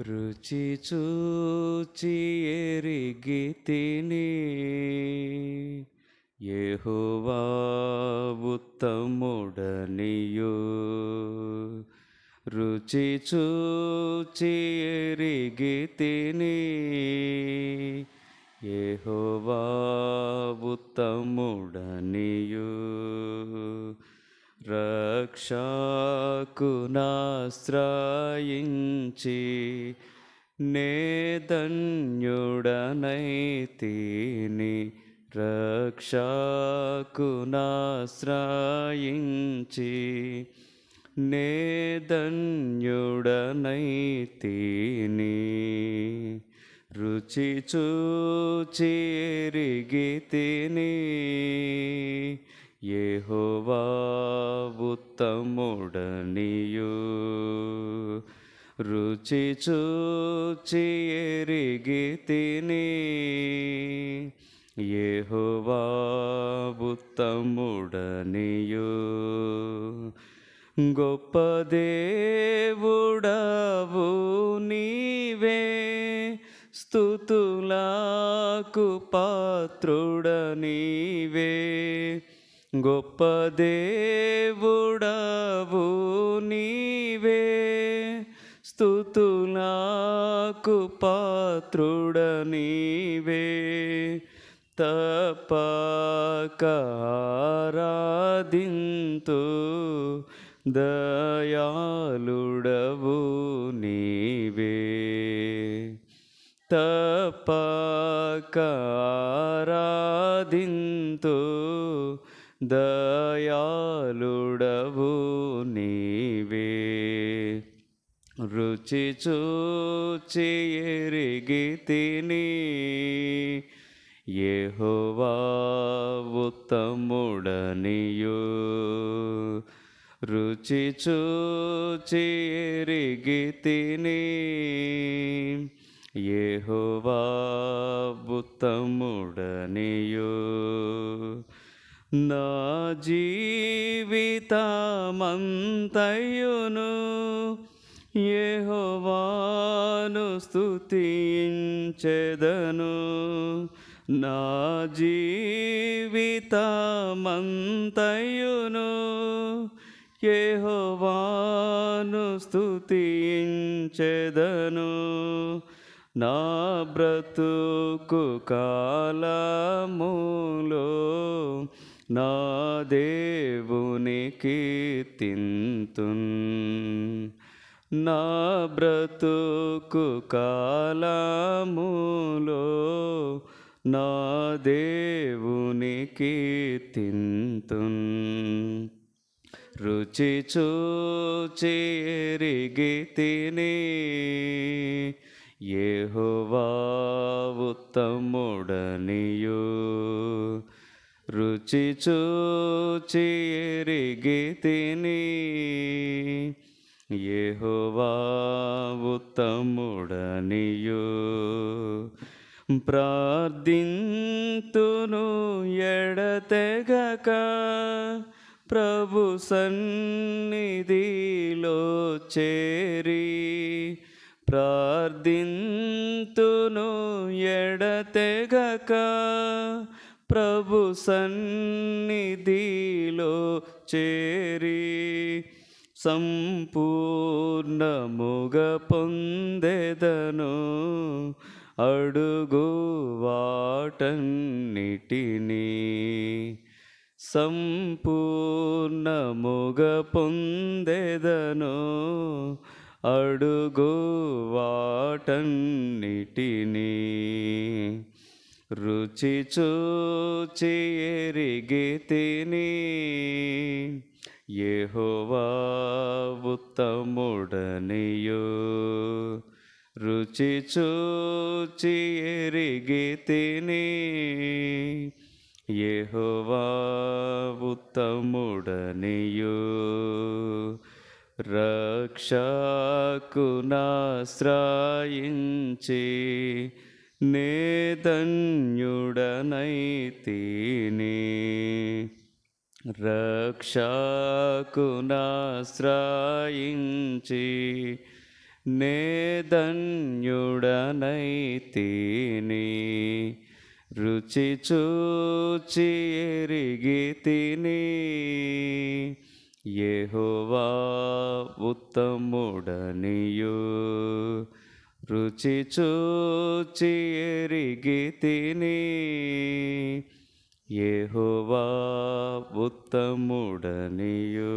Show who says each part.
Speaker 1: రుచి చూచి ఎరిగి తిని యెహోవా ఉత్తముడనియు. రుచి చూచి ఎరిగి తిని యెహోవా ఉత్తముడనియు. రక్షకునాశ్రయించి నేధన్యుడనైతిని రక్షకునాశ్రయించి. నేధన్యుడనైతిని రుచి చూచిరిగి తిని యెహోవా ఉత్తముడనియు. రుచి చూచి ఎరిగి తిని యెహోవా గొప్ప దేవుడవు నీవే. స్థుతులకు పాత్రుడనీవే. గొప్ప దేవుడవు స్థుతులకు పాత్రుడనీవే. తపకారాధింతు దయాళుడవు నీవే. తపకారాధింతు దయాళుడవు చూచి చూచి ఎరిగి తిని యెహోవా ఉత్తముడనియు. రుచి చూచి ఎరిగి తిని యెహోవా ఉత్తముడనియు. నా జీవితమంతయును యెహోవాను స్తుతించెదను. నా జీవితమంతయును యెహోవాను స్తుతించెదను. నా బ్రతుకు కాలములో నా దేవుని కీర్తింతున్. నా బ్రతుకు కాలములో నా దేవుని తింతున్ రుచి చూచేరిగి తిని యెహోవా ఉత్తముడనియు. రుచి చూచేరిగి తిని యెహోవా ఉత్తముడనియు. ప్రార్థింతును ఎడతెగక ప్రభు సన్నిధిలో చేరి. ప్రార్థింతును ఎడతెగక ప్రభు సన్నిధిలో చేరి. సంపూర్ణముగ పొందెదను అడుగు వాటన్నిటినీ సంపూర్ణముగ పొందెదను అడుగు వాటన్నిటినీ రుచి చూచి ఎరిగి తిని. ఉత్తముడనియు. రుచి చూచి ఎరిగి తిని. యెహోవా ఉత్తముడనియు. రక్షకునాశ్రయించి నేధన్యుడనైతిని రక్షకునాశ్రయించి నేదన్యుడనైతిని రుచి చూచి ఎరిగి తిని యెహోవా ఉత్తముడనియు రుచి చూచి ఎరిగి తిని యెహోవా ಉತ್ತಮುಡನೆಯೂ.